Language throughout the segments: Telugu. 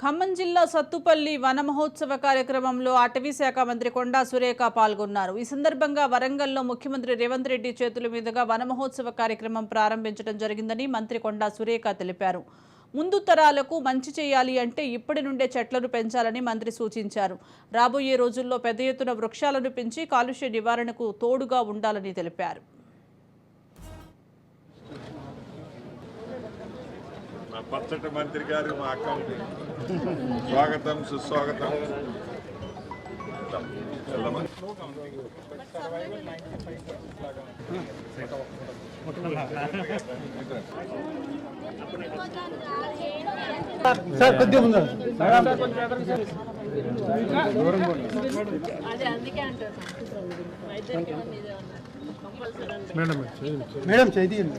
ఖమ్మం జిల్లా సత్తుపల్లి వన మహోత్సవ కార్యక్రమంలో అటవీ శాఖ మంత్రి కొండా సురేఖ పాల్గొన్నారు. ఈ సందర్భంగా వరంగల్లో ముఖ్యమంత్రి రేవంత్ రెడ్డి చేతుల మీదుగా వన మహోత్సవ కార్యక్రమం ప్రారంభించడం జరిగిందని మంత్రి కొండా సురేఖ తెలిపారు. ముందు తరాలకు మంచి చేయాలి అంటే ఇప్పటి నుండే చెట్లను పెంచాలని మంత్రి సూచించారు. రాబోయే రోజుల్లో పెద్ద ఎత్తున వృక్షాలను పెంచి కాలుష్య నివారణకు తోడుగా ఉండాలని తెలిపారు. మా పచ్చటి మంత్రి గారు మా అకౌంట్ స్వాగతం సుస్వాగతం. సార్ కొద్దిగా ముందు కంపల్సరీ మేడం చేయండి.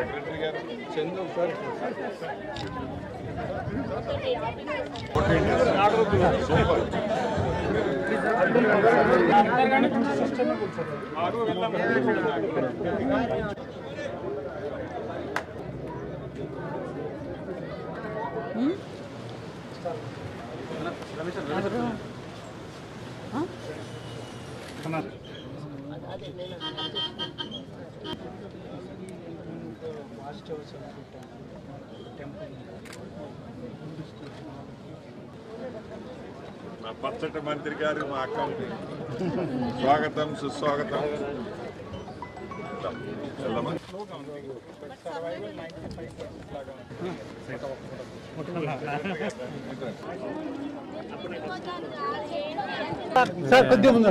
సెక్రటరీ గారు. చందు సూపర్ మా పచ్చటి మంత్రి గారు మా అకౌంట్ స్వాగతం సుస్వాగతం. సార్ కొద్దిగా ముందు